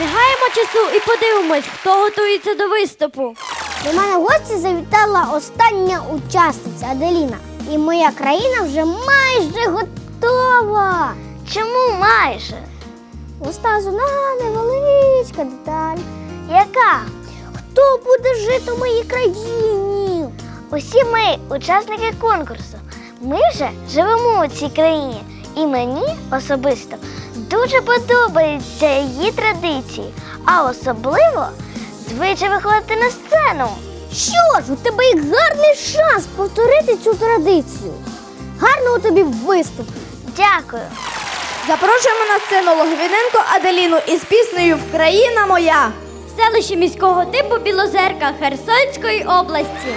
Не гаємо часу і подивимось, хто готується до виступу. До мене в гості завітала остання учасниця Аделіна. І моя країна вже майже готова. Чому майже? Осталась одна невеличка деталь. Яка? Хто буде жити в моїй країні? Усі ми, учасники конкурсу, ми вже живемо у цій країні, і мені особисто дуже подобаються її традиції, а особливо звичай виходити на сцену. Що ж, у тебе є гарний шанс повторити цю традицію. Гарного тобі виступу! Дякую. Запрошуємо на сцену Логвиненко Аделіну із піснею Вкраїна моя. Селище міського типу Білозерка Херсонської області.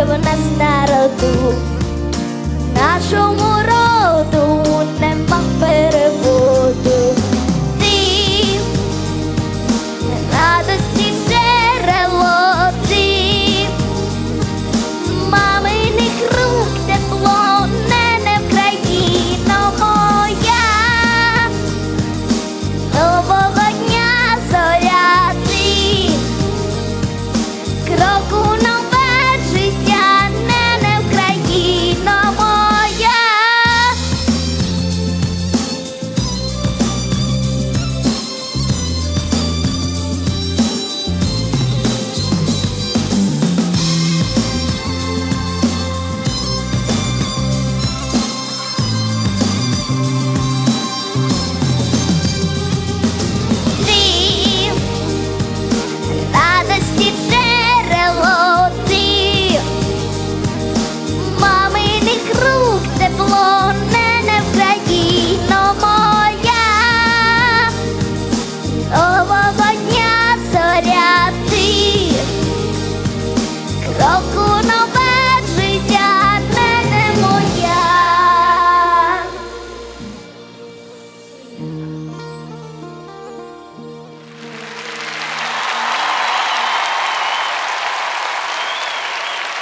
Що в нас народу, нашому роду зоря кроку нове життя, не моя.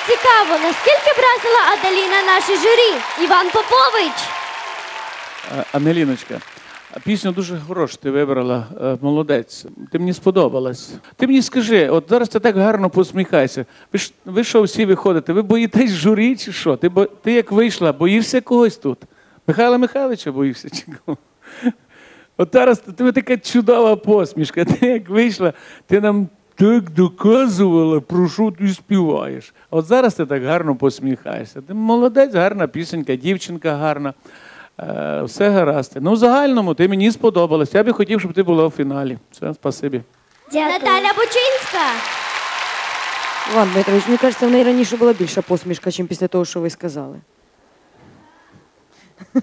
Цікаво, наскільки вразила Аделіна наше журі? Іван Попович. Е, Анеліночка, а пісню дуже хорошу ти вибрала. е, Молодець. Ти мені сподобалась. Ти мені скажи, от зараз ти так гарно посміхайся. Ви ж ви що всі виходите? Ви боїтесь журі чи що? Ти, бо, ти як вийшла, боїшся когось тут? Михайла Михайловича боїшся чи кого? От зараз тебе така чудова посмішка. Ти як вийшла, ти нам так доказувала, про що ти співаєш. А от зараз ти так гарно посміхаєшся. Ти молодець, гарна пісенька, дівчинка гарна. Е, все гаразд. Ну, в загальному ти мені сподобалась. Я би хотів, щоб ти була в фіналі. Все, спасибі. Наталя Бучинська. Іван Дмитрович, мені кажеться, в неї раніше була більша посмішка, ніж після того, що ви сказали.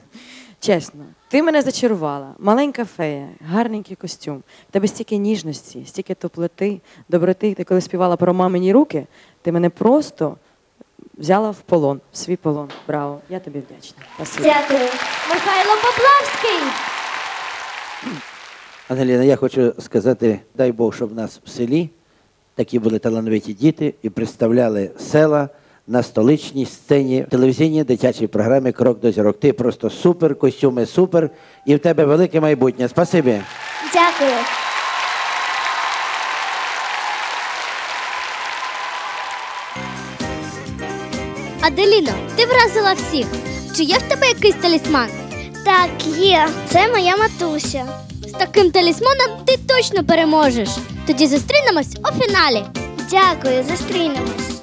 Чесно, ти мене зачарувала. Маленька фея, гарненький костюм. В тебе стільки ніжності, стільки теплоти, доброти. Ти коли співала про мамині руки, ти мене просто взяла в полон, в свій полон. Браво! Я тобі вдячна. Спасибо. Дякую. Михайло Поплавський. Ангеліна, я хочу сказати, дай Бог, щоб в нас в селі такі були талановиті діти і представляли села на столичній сцені в телевізійній дитячій програмі Крок до зірок. Ти просто супер, костюми супер, і в тебе велике майбутнє. Спасибі. Дякую. Аделіно, ти вразила всіх. Чи є в тебе якийсь талісман? Так, є. Це моя матуся. З таким талісманом ти точно переможеш. Тоді зустрінемось у фіналі. Дякую, зустрінемось.